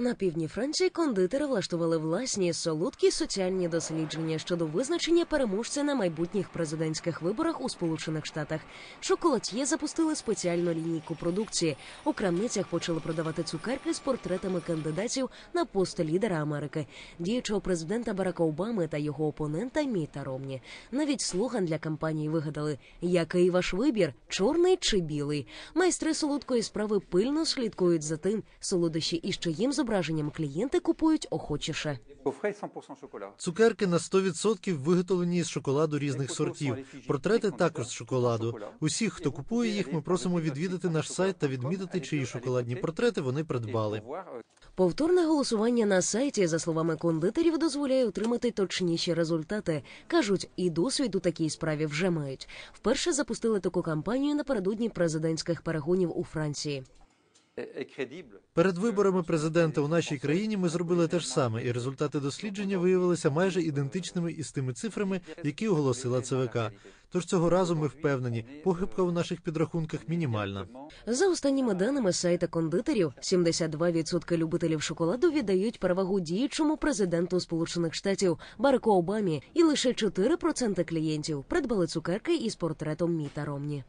На півдні Франції кондитери влаштували власні солодкі соціальні дослідження щодо визначення переможця на майбутніх президентських виборах у Сполучених Штатах. Шоколад'є запустили спеціальну лінійку продукції. У крамницях почали продавати цукерки з портретами кандидатів на пост лідера Америки, діючого президента Барака Обами та його опонента Міта Ромні. Навіть слоган для кампанії вигадали: який ваш вибір, чорний чи білий. Майстри солодкої справи пильно слідкують за тим, солодощі із чиїм зображенням клієнти купують охочіше. Кофре 100% шоколад. Цукерки на 100% виготовлені з шоколаду різних сортів. Портрети також з шоколаду. Усіх, хто купує їх, ми просимо відвідати наш сайт та відмітити, чиї шоколадні портрети вони придбали. Повторне голосування на сайті, за словами кондитерів, дозволяє отримати точніші результати. кажуть, і досвід у такій справі вже мають. Вперше запустили таку кампанію напередодні президентських перегонів у Франції. Перед виборами президента у нашій країні ми зробили те ж саме, і результати дослідження виявилися майже ідентичними із тими цифрами, які оголосила ЦВК. Тож цього разу ми впевнені, похибка у наших підрахунках мінімальна. За останніми даними сайта кондитерів, 72% любителів шоколаду віддають перевагу діючому президенту Сполучених Штатів Бараку Обамі, і лише 4% клієнтів придбали цукерки із портретом Міта Ромні.